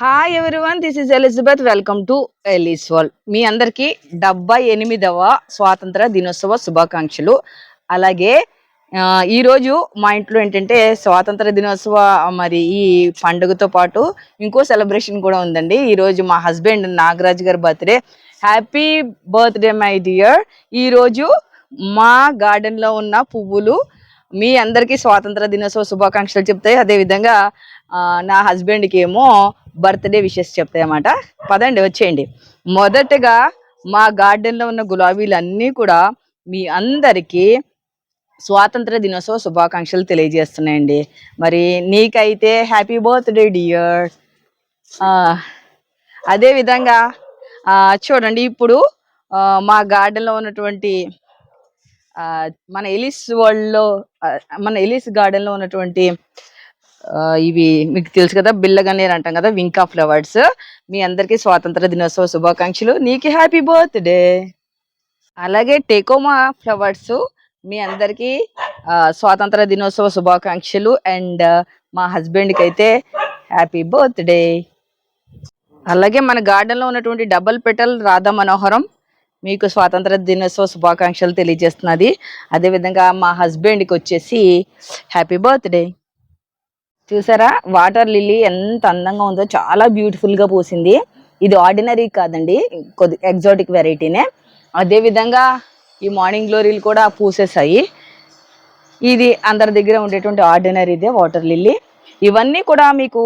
Hi everyone this is Elizabeth welcome to Eli's world మీ అందరికీ డెబ్బై ఎనిమిదవ స్వాతంత్ర దినోత్సవ శుభాకాంక్షలు. అలాగే ఈరోజు మా ఇంట్లో ఏంటంటే స్వాతంత్ర దినోత్సవ మరి ఈ పండుగతో పాటు ఇంకో సెలబ్రేషన్ కూడా ఉందండి. ఈరోజు మా హస్బెండ్ నాగరాజ్ గారి birthday happy birthday my dear ఈరోజు మా గార్డెన్లో ఉన్న పువ్వులు మీ అందరికీ స్వాతంత్ర దినోత్సవ శుభాకాంక్షలు చెప్తాయి. అదేవిధంగా నా హస్బెండ్కి ఏమో బర్త్డే విషెస్ చెప్తాయి అన్నమాట. పదండి వచ్చేయండి. మొదటగా మా గార్డెన్లో ఉన్న గులాబీలు అన్నీ కూడా మీ అందరికీ స్వాతంత్ర దినోత్సవ శుభాకాంక్షలు తెలియజేస్తున్నాయండి. మరి నీకైతే హ్యాపీ బర్త్డే డియర్ అదే విధంగా చూడండి ఇప్పుడు మా గార్డెన్లో ఉన్నటువంటి మన ఎలిస్ వరల్డ్లో లో మన ఎలిస్ గార్డెన్లో ఉన్నటువంటి ఇవి మీకు తెలుసు కదా బిల్లగన్నేరు అంటాం కదా వింకా ఫ్లవర్స్. మీ అందరికీ స్వాతంత్ర దినోత్సవ శుభాకాంక్షలు. నీకు హ్యాపీ బర్త్డే. అలాగే టేకోమా ఫ్లవర్స్. మీ అందరికీ స్వాతంత్ర దినోత్సవ శుభాకాంక్షలు. అండ్ మా హస్బెండ్కి అయితే హ్యాపీ బర్త్డే. అలాగే మన గార్డెన్లో ఉన్నటువంటి డబల్ పెటల్ రాధా మనోహరం. మీకు స్వాతంత్ర దినోత్సవ శుభాకాంక్షలు తెలియజేస్తున్నది. అదేవిధంగా మా హస్బెండ్కి వచ్చేసి హ్యాపీ బర్త్డే చూసారా? వాటర్ లిల్లీ ఎంత అందంగా ఉందో చాలా బ్యూటిఫుల్గా పూసింది. ఇది ఆర్డినరీ కాదండి కొద్ది ఎగ్జాటిక్ వెరైటీనే అదేవిధంగా ఈ మార్నింగ్ గ్లోరీలు కూడా పూసేసాయి. ఇది అందరి దగ్గర ఉండేటువంటి ఆర్డినరీదే వాటర్ లిల్లీ ఇవన్నీ కూడా మీకు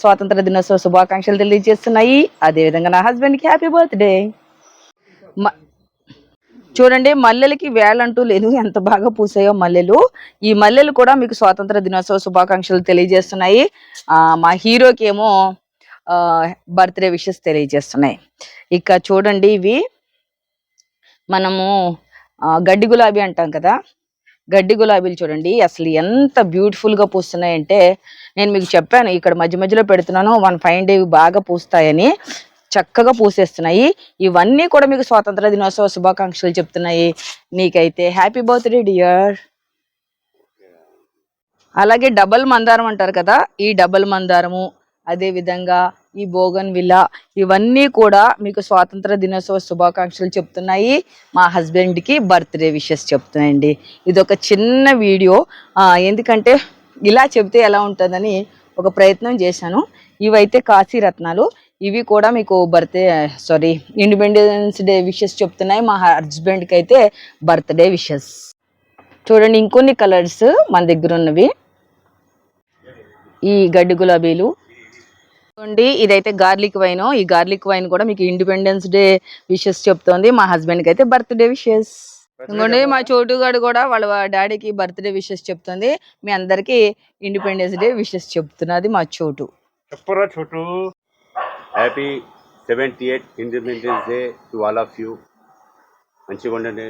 స్వాతంత్ర దినోత్సవ శుభాకాంక్షలు తెలియజేస్తున్నాయి. అదేవిధంగా నా హస్బెండ్కి హ్యాపీ బర్త్డే చూడండి మల్లెలకి వేలంటూ లేదు. ఎంత బాగా పూసాయో మల్లెలు. ఈ మల్లెలు కూడా మీకు స్వాతంత్ర దినోత్సవ శుభాకాంక్షలు తెలియజేస్తున్నాయి. మా హీరోకి ఏమో బర్త్డే విషెస్ తెలియజేస్తున్నాయి. ఇక చూడండి ఇవి. మనము గడ్డి గులాబీ అంటాం కదా. గడ్డి గులాబీలు చూడండి. అసలు ఎంత బ్యూటిఫుల్గా పూస్తున్నాయంటే నేను మీకు చెప్పాను ఇక్కడ మధ్య మధ్యలో పెడుతున్నాను వన్ ఫైవ్ డే బాగా పూస్తాయని. చక్కగా పూసేస్తున్నాయి. ఇవన్నీ కూడా మీకు స్వాతంత్ర దినోత్సవ శుభాకాంక్షలు చెప్తున్నాయి. నీకైతే హ్యాపీ బర్త్డే డియర్. అలాగే డబల్ మందారం అంటారు కదా ఈ డబల్ మందారము అదేవిధంగా ఈ బోగన్ విల్లా ఇవన్నీ కూడా మీకు స్వాతంత్ర దినోత్సవ శుభాకాంక్షలు చెప్తున్నాయి. మా హస్బెండ్కి బర్త్డే విషెస్ చెప్తున్నాయండి. ఇది ఒక చిన్న వీడియో. ఎందుకంటే ఇలా చెప్తే ఎలా ఉంటుందని ఒక ప్రయత్నం చేశాను. ఇవైతే కాశీ రత్నాలు ఇవి కూడా మీకు birthday sorry independence day wishes చెప్తున్నాయి. మా హస్బెండ్కి అయితే బర్త్డే విషెస్ చూడండి ఇంకొన్ని కలర్స్ మన దగ్గర ఉన్నవి. ఈ గడ్డి గులాబీలు. చూడండి ఇదైతే గార్లిక్ వైన్. ఈ గార్లిక్ వైన్ కూడా మీకు ఇండిపెండెన్స్ డే విషెస్ చెప్తోంది. మా హస్బెండ్కి అయితే బర్త్డే విషెస్ ఇంకోండి మా చోటు గారు కూడా వాళ్ళ డాడీకి బర్త్డే విషెస్ చెప్తుంది. మీ అందరికి ఇండిపెండెన్స్ డే విషెస్ చెప్తున్నది మా చోటు. చెప్పరా Chotu? Happy seventy eight independence day to all of you మంచిగా ఉండండి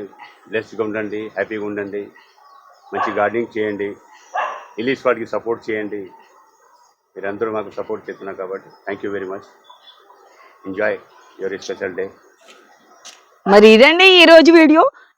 బ్లెస్డ్గా ఉండండి హ్యాపీగా ఉండండి. మంచి గార్డెనింగ్ చేయండి. ఇలీస్ వాడికి సపోర్ట్ చేయండి. మీరందరూ మాకు సపోర్ట్ చేస్తున్నారు కాబట్టి thank you very much enjoy your special day మరి ఇదండి ఈరోజు వీడియో.